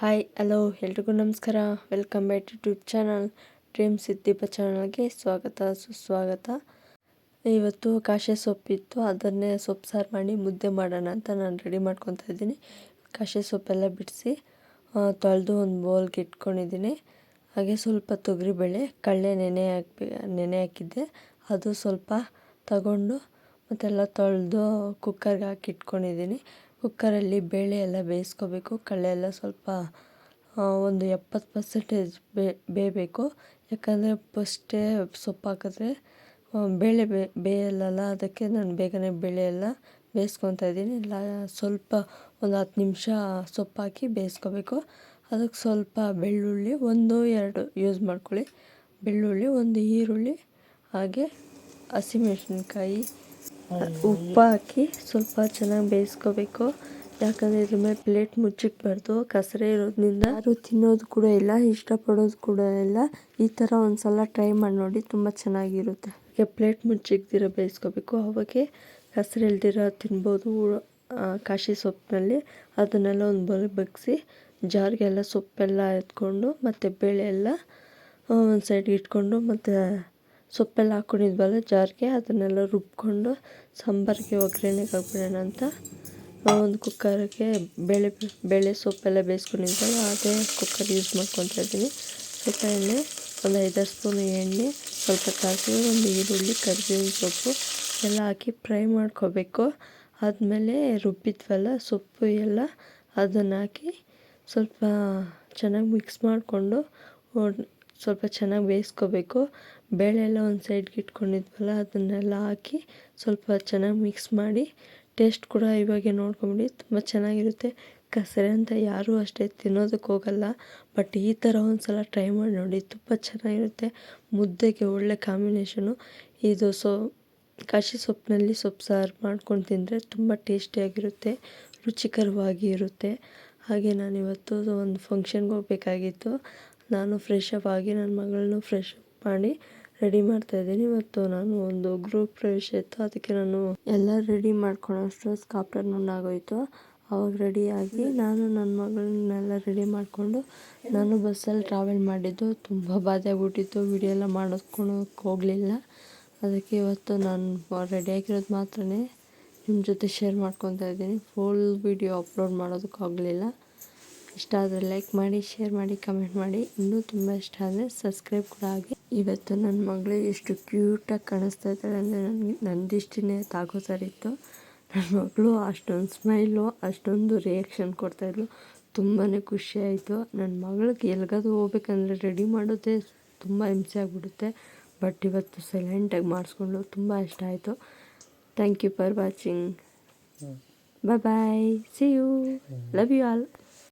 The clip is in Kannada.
ಹಾಯ್, ಹಲೋ, ಎಲ್ರಿಗೂ ನಮಸ್ಕಾರ. Welcome back YouTube channel. Dreams Deepa ಚಾನಲ್ಗೆ ಸ್ವಾಗತ, ಸುಸ್ವಾಗತ. ಇವತ್ತು ಕಾಶೆ ಸೊಪ್ಪಿತ್ತು ಅದನ್ನೇ ಸೊಪ್ಪು ಸಾರು ಮಾಡಿ ಮುದ್ದೆ ಮಾಡೋಣ ಅಂತ ನಾನು ರೆಡಿ ಮಾಡ್ಕೊತಾ ಇದ್ದೀನಿ. ಕಾಶೆ ಸೊಪ್ಪೆಲ್ಲ ಬಿಡಿಸಿ ತೊಳೆದು ಒಂದು ಬೌಲ್ಗೆ ಇಟ್ಕೊಂಡಿದ್ದೀನಿ. ಹಾಗೆ ಸ್ವಲ್ಪ ತೊಗರಿಬೇಳೆ ಕಳ್ಳೆ ನೆನೆ ಹಾಕಿ, ನೆನೆ ಹಾಕಿದ್ದೆ. ಅದು ಸ್ವಲ್ಪ ತಗೊಂಡು ಮತ್ತೆಲ್ಲ ತೊಳೆದು ಕುಕ್ಕರ್ಗೆ ಹಾಕಿ ಇಟ್ಕೊಂಡಿದ್ದೀನಿ. ಕುಕ್ಕರಲ್ಲಿ ಬೇಳೆ ಎಲ್ಲ ಬೇಯಿಸ್ಕೋಬೇಕು. ಕಡಲೆ ಎಲ್ಲ ಸ್ವಲ್ಪ ಒಂದು ಎಪ್ಪತ್ತು ಪರ್ಸೆಂಟೇಜ್ ಬೇಯಬೇಕು. ಯಾಕಂದರೆ ಫಸ್ಟೇ ಸೊಪ್ಪು ಹಾಕಿದ್ರೆ ಬೇಳೆ ಬೇಯಲ್ಲಲ್ಲ, ಅದಕ್ಕೆ ನಾನು ಬೇಗನೆ ಬೇಳೆ ಎಲ್ಲ ಬೇಯಿಸ್ಕೊತಾ ಇದ್ದೀನಿ. ಇಲ್ಲ, ಸ್ವಲ್ಪ ಒಂದು ಹತ್ತು ನಿಮಿಷ ಸೊಪ್ಪು ಹಾಕಿ ಬೇಯಿಸ್ಕೋಬೇಕು. ಅದಕ್ಕೆ ಸ್ವಲ್ಪ ಬೆಳ್ಳುಳ್ಳಿ ಒಂದು, ಎರಡು ಯೂಸ್ ಮಾಡ್ಕೊಳ್ಳಿ. ಬೆಳ್ಳುಳ್ಳಿ, ಒಂದು ಈರುಳ್ಳಿ, ಹಾಗೆ ಹಸಿಮೆಣ್ಸಿನ್ಕಾಯಿ ಉಪ್ಪು ಹಾಕಿ ಸ್ವಲ್ಪ ಚೆನ್ನಾಗಿ ಬೇಯಿಸ್ಕೋಬೇಕು. ಯಾಕಂದರೆ ಇದ್ರ ಮೇಲೆ ಪ್ಲೇಟ್ ಮುಚ್ಚಿಕ್ಬಾರ್ದು ಕಸರೆ ಇರೋದ್ರಿಂದ. ಯಾರು ತಿನ್ನೋದು ಕೂಡ ಇಲ್ಲ, ಇಷ್ಟಪಡೋದು ಕೂಡ ಇಲ್ಲ. ಈ ಥರ ಒಂದು ಸಲ ಟ್ರೈ ಮಾಡಿ ನೋಡಿ, ತುಂಬ ಚೆನ್ನಾಗಿರುತ್ತೆ. ಪ್ಲೇಟ್ ಮುಚ್ಚಿಕ್ದಿರ ಬೇಯಿಸ್ಕೋಬೇಕು. ಅವಾಗೆ ಕಸರೆ ಇಲ್ದಿರೋ ತಿನ್ಬೋದು ಕಾಶಿ ಸೊಪ್ಪಿನಲ್ಲಿ ಅದನ್ನೆಲ್ಲ ಒಂದು ಬಲ ಬಗ್ಸಿ, ಜಾರಿಗೆಲ್ಲ ಸೊಪ್ಪೆಲ್ಲ ಎತ್ಕೊಂಡು, ಮತ್ತು ಬೇಳೆ ಎಲ್ಲ ಒಂದು ಸೈಡ್ ಇಟ್ಕೊಂಡು, ಮತ್ತು ಸೊಪ್ಪೆಲ್ಲ ಹಾಕ್ಕೊಂಡಿದ್ವಲ್ಲ ಜಾರ್ಗೆ, ಅದನ್ನೆಲ್ಲ ರುಬ್ಕೊಂಡು ಸಾಂಬಾರಿಗೆ ಒಗ್ಗರಣೆಗೆ ಹಾಕ್ಬಿಡೋಣ ಅಂತ. ಒಂದು ಕುಕ್ಕರ್ಗೆ ಬೇಳೆ ಬೇಳೆ ಸೊಪ್ಪೆಲ್ಲ ಬೇಯಿಸ್ಕೊಂಡಿದ್ವಲ್ಲ, ಅದೇ ಕುಕ್ಕರ್ ಯೂಸ್ ಮಾಡ್ಕೊತಾ ಇದ್ದೀನಿ. ಸ್ವಲ್ಪ ಎಣ್ಣೆ, ಒಂದು ಐದಾರು ಸ್ಪೂನು ಎಣ್ಣೆ, ಸ್ವಲ್ಪ ಸಾಸಿವೆ ಒಂದು ಈರುಳ್ಳಿ, ಕರಿಬೇವಿನ ಸೊಪ್ಪು ಎಲ್ಲ ಹಾಕಿ ಫ್ರೈ ಮಾಡ್ಕೋಬೇಕು. ಆದಮೇಲೆ ರುಬ್ಬಿದ್ವಲ್ಲ ಸೊಪ್ಪು ಎಲ್ಲ, ಅದನ್ನು ಹಾಕಿ ಸ್ವಲ್ಪ ಚೆನ್ನಾಗಿ ಮಿಕ್ಸ್ ಮಾಡಿಕೊಂಡು ಸ್ವಲ್ಪ ಚೆನ್ನಾಗಿ ಬೇಯಿಸ್ಕೋಬೇಕು. ಬೇಳೆ ಎಲ್ಲ ಒಂದು ಸೈಡ್ಗೆ ಇಟ್ಕೊಂಡಿದ್ವಲ್ಲ, ಅದನ್ನೆಲ್ಲ ಹಾಕಿ ಸ್ವಲ್ಪ ಚೆನ್ನಾಗಿ ಮಿಕ್ಸ್ ಮಾಡಿ ಟೇಸ್ಟ್ ಕೂಡ ಇವಾಗೆ ನೋಡ್ಕೊಂಬಿಡಿ, ತುಂಬ ಚೆನ್ನಾಗಿರುತ್ತೆ. ಕಸರೆ ಅಂತ ಯಾರೂ ಅಷ್ಟೇ ತಿನ್ನೋದಕ್ಕೆ ಹೋಗಲ್ಲ ಬಟ್ ಈ ಥರ ಒಂದು ಸಲ ಟ್ರೈ ಮಾಡಿ ನೋಡಿ, ತುಂಬ ಚೆನ್ನಾಗಿರುತ್ತೆ. ಮುದ್ದೆಗೆ ಒಳ್ಳೆ ಕಾಂಬಿನೇಷನು ಇದು ಸೊ, ಕಾಶಿ ಸೊಪ್ಪಿನಲ್ಲಿ ಸೊಪ್ಪು ಸಾರು ಮಾಡ್ಕೊಂಡು ತಿಂದರೆ ತುಂಬ ಟೇಸ್ಟಿಯಾಗಿರುತ್ತೆ ರುಚಿಕರವಾಗಿ ಇರುತ್ತೆ. ಹಾಗೆ ನಾನಿವತ್ತು ಒಂದು ಫಂಕ್ಷನ್ಗೆ ಹೋಗ್ಬೇಕಾಗಿತ್ತು. ನಾನು ಫ್ರೆಶ್ ಅಪ್ ಆಗಿ ನನ್ನ ಮಗಳನ್ನೂ ಫ್ರೆಶ್ ಅಪ್ ಮಾಡಿ ರೆಡಿ ಮಾಡ್ತಾ ಇದ್ದೀನಿ. ಇವತ್ತು ನಾನು ಒಂದು ಗ್ರೂಪ್ ಪ್ರವೇಶ ಇತ್ತು. ಅದಕ್ಕೆ ನಾನು ಎಲ್ಲ ರೆಡಿ ಮಾಡ್ಕೊಳ್ಳೋಷ್ಟು ಸ್ಕಾಪ್ಟರ್ ಆಗೋಯಿತು. ಅವಾಗ ರೆಡಿಯಾಗಿ ನಾನು ನನ್ನ ಮಗಳನ್ನೆಲ್ಲ ರೆಡಿ ಮಾಡಿಕೊಂಡು ನಾನು ಬಸ್ಸಲ್ಲಿ ಟ್ರಾವೆಲ್ ಮಾಡಿದ್ದು. ತುಂಬ ಬಾಧೆ ಆಗ್ಬಿಟ್ಟಿತ್ತು. ವಿಡಿಯೋ ಎಲ್ಲ ಮಾಡೋದ್ಕೊಳಕ್ಕೆ ಹೋಗಲಿಲ್ಲ. ಅದಕ್ಕೆ ಇವತ್ತು ನಾನು ರೆಡಿಯಾಗಿರೋದು ಮಾತ್ರನೇ ನಿಮ್ಮ ಜೊತೆ ಶೇರ್ ಮಾಡ್ಕೊತಾ ಇದ್ದೀನಿ. ಫುಲ್ ವಿಡಿಯೋ ಅಪ್ಲೋಡ್ ಮಾಡೋದಕ್ಕಾಗಲಿಲ್ಲ. ಇಷ್ಟ ಆದರೆ ಲೈಕ್ ಮಾಡಿ ಶೇರ್ ಮಾಡಿ ಕಮೆಂಟ್ ಮಾಡಿ. ಇನ್ನೂ ತುಂಬ ಇಷ್ಟ ಆದರೆ ಸಬ್ಸ್ಕ್ರೈಬ್ ಕೂಡ ಆಗಿ. ಇವತ್ತು ನನ್ನ ಮಗಳು ಎಷ್ಟು ಕ್ಯೂಟಾಗಿ ಕಾಣಿಸ್ತಾ ಇದ್ದಾಳೆ ಅಂದರೆ ನನಗೆ ನನ್ನ ದೃಷ್ಟಿನೇ ತಾಗೋ ಥರ ಇತ್ತು. ನನ್ನ ಮಗಳು ಅಷ್ಟೊಂದು ಸ್ಮೈಲು ಅಷ್ಟೊಂದು ರಿಯಾಕ್ಷನ್ ಕೊಡ್ತಾಯಿದ್ಲು ತುಂಬಾ ಖುಷಿ ಆಯಿತು. ನನ್ನ ಮಗಳಿಗೆ ಎಲ್ಗಾದ್ರೂ ಹೋಗ್ಬೇಕಂದ್ರೆ ರೆಡಿ ಮಾಡೋದೇ ತುಂಬ ಹಿಂಸೆ ಆಗಿಬಿಡುತ್ತೆ. ಬಟ್ ಇವತ್ತು ಸೈಲೆಂಟಾಗಿ ಮಾಡಿಸ್ಕೊಂಡು ತುಂಬ ಇಷ್ಟ ಆಯಿತು. Thank you for watching bye bye see you love you all